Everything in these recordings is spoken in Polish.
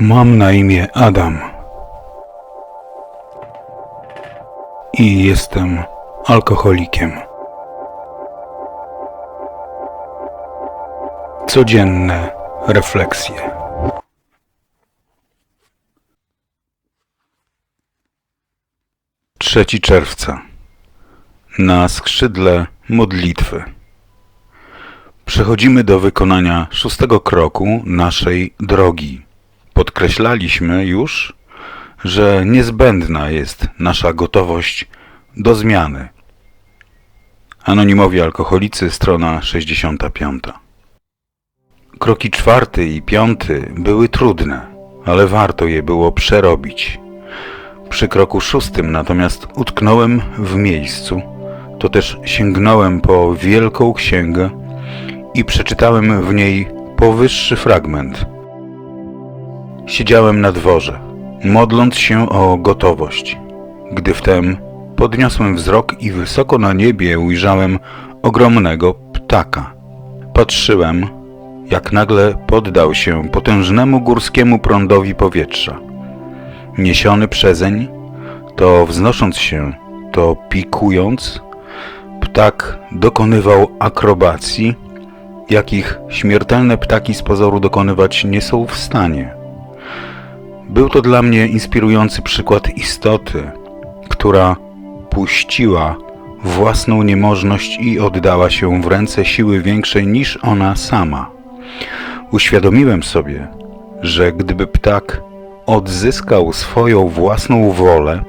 Mam na imię Adam. I jestem alkoholikiem. Codzienne refleksje. Trzeci czerwca. Na skrzydle modlitwy. Przechodzimy do wykonania szóstego kroku naszej drogi. Podkreślaliśmy już, że niezbędna jest nasza gotowość do zmiany. Anonimowi alkoholicy, strona 65. Kroki czwarty i piąty były trudne, ale warto je było przerobić. Przy kroku szóstym natomiast utknąłem w miejscu, to też sięgnąłem po wielką księgę i przeczytałem w niej powyższy fragment. Siedziałem na dworze, modląc się o gotowość, gdy wtem podniosłem wzrok i wysoko na niebie ujrzałem ogromnego ptaka. Patrzyłem, jak nagle poddał się potężnemu górskiemu prądowi powietrza. Niesiony przezeń, to wznosząc się, to pikując, ptak dokonywał akrobacji, jakich śmiertelne ptaki z pozoru dokonywać nie są w stanie. Był to dla mnie inspirujący przykład istoty, która puściła własną niemożność i oddała się w ręce siły większej niż ona sama. Uświadomiłem sobie, że gdyby ptak odzyskał swoją własną wolę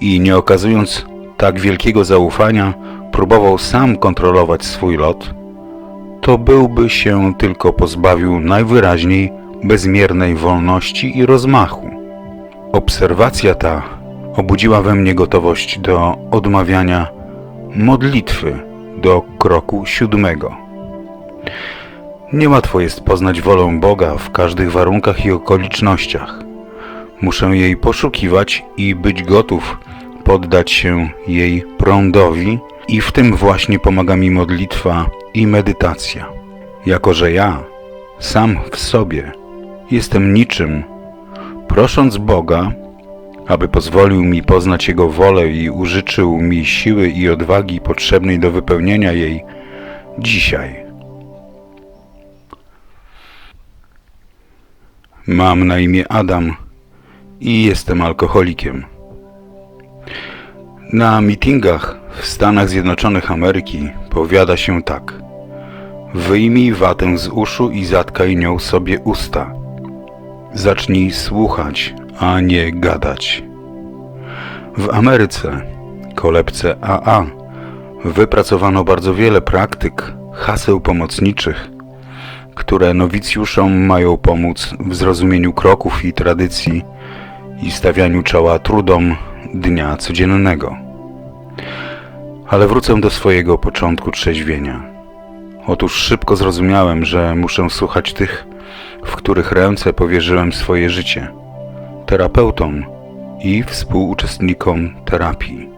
i nie okazując tak wielkiego zaufania, próbował sam kontrolować swój lot, to byłby się tylko pozbawił najwyraźniej bezmiernej wolności i rozmachu. Obserwacja ta obudziła we mnie gotowość do odmawiania modlitwy do kroku siódmego. Niełatwo jest poznać wolę Boga w każdych warunkach i okolicznościach. Muszę jej poszukiwać i być gotów poddać się jej prądowi i w tym właśnie pomaga mi modlitwa i medytacja. Jako że ja, sam w sobie, jestem niczym, prosząc Boga, aby pozwolił mi poznać Jego wolę i użyczył mi siły i odwagi potrzebnej do wypełnienia jej dzisiaj. Mam na imię Adam i jestem alkoholikiem. Na mitingach w Stanach Zjednoczonych Ameryki powiada się tak. Wyjmij watę z uszu i zatkaj nią sobie usta. Zacznij słuchać, a nie gadać. W Ameryce, kolebce AA, wypracowano bardzo wiele praktyk, haseł pomocniczych, które nowicjuszom mają pomóc w zrozumieniu kroków i tradycji i stawianiu czoła trudom dnia codziennego. Ale wrócę do swojego początku trzeźwienia. Otóż szybko zrozumiałem, że muszę słuchać tych, w których ręce powierzyłem swoje życie, terapeutom i współuczestnikom terapii.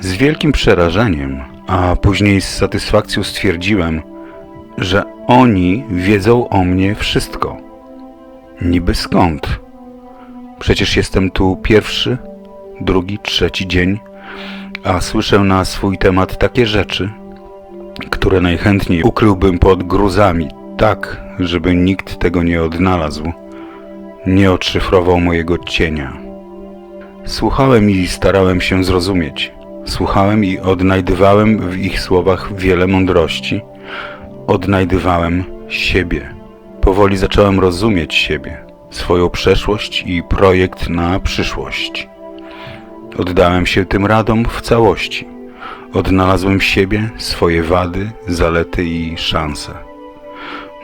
Z wielkim przerażeniem, a później z satysfakcją stwierdziłem, że oni wiedzą o mnie wszystko. Niby skąd? Przecież jestem tu pierwszy, drugi, trzeci dzień, a słyszę na swój temat takie rzeczy, które najchętniej ukryłbym pod gruzami, tak, żeby nikt tego nie odnalazł, nie odszyfrował mojego cienia. Słuchałem i starałem się zrozumieć. Słuchałem i odnajdywałem w ich słowach wiele mądrości. Odnajdywałem siebie. Powoli zacząłem rozumieć siebie, swoją przeszłość i projekt na przyszłość. Oddałem się tym radom w całości. Odnalazłem siebie, swoje wady, zalety i szanse.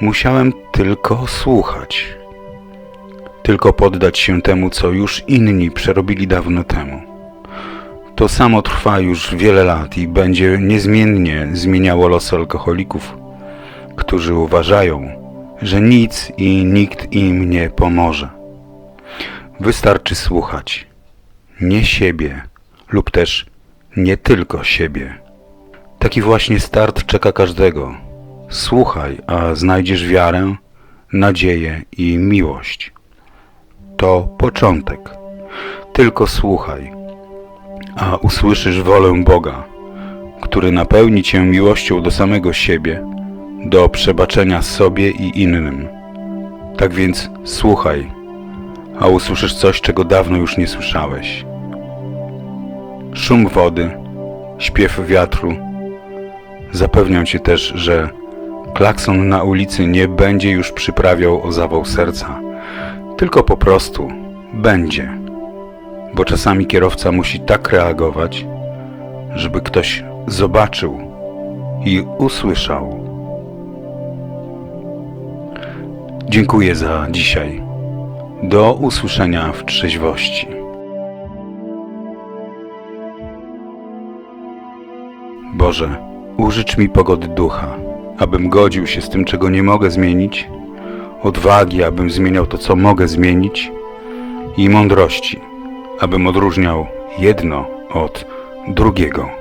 Musiałem tylko słuchać. Tylko poddać się temu, co już inni przerobili dawno temu. To samo trwa już wiele lat i będzie niezmiennie zmieniało losy alkoholików, którzy uważają, że nic i nikt im nie pomoże. Wystarczy słuchać nie siebie lub też nie tylko siebie. Taki właśnie start czeka każdego. Słuchaj, a znajdziesz wiarę, nadzieję i miłość. to początek. Tylko słuchaj, a usłyszysz wolę Boga, który napełni cię miłością do samego siebie, do przebaczenia sobie i innym. Tak więc słuchaj, a usłyszysz coś, czego dawno już nie słyszałeś. Szum wody, śpiew wiatru. Zapewniam cię też, że klakson na ulicy nie będzie już przyprawiał o zawał serca, tylko po prostu będzie. Bo czasami kierowca musi tak reagować, żeby ktoś zobaczył i usłyszał. Dziękuję za dzisiaj. Do usłyszenia w trzeźwości. Boże, użycz mi pogody ducha, abym godził się z tym, czego nie mogę zmienić, odwagi, abym zmieniał to, co mogę zmienić, i mądrości, abym odróżniał jedno od drugiego.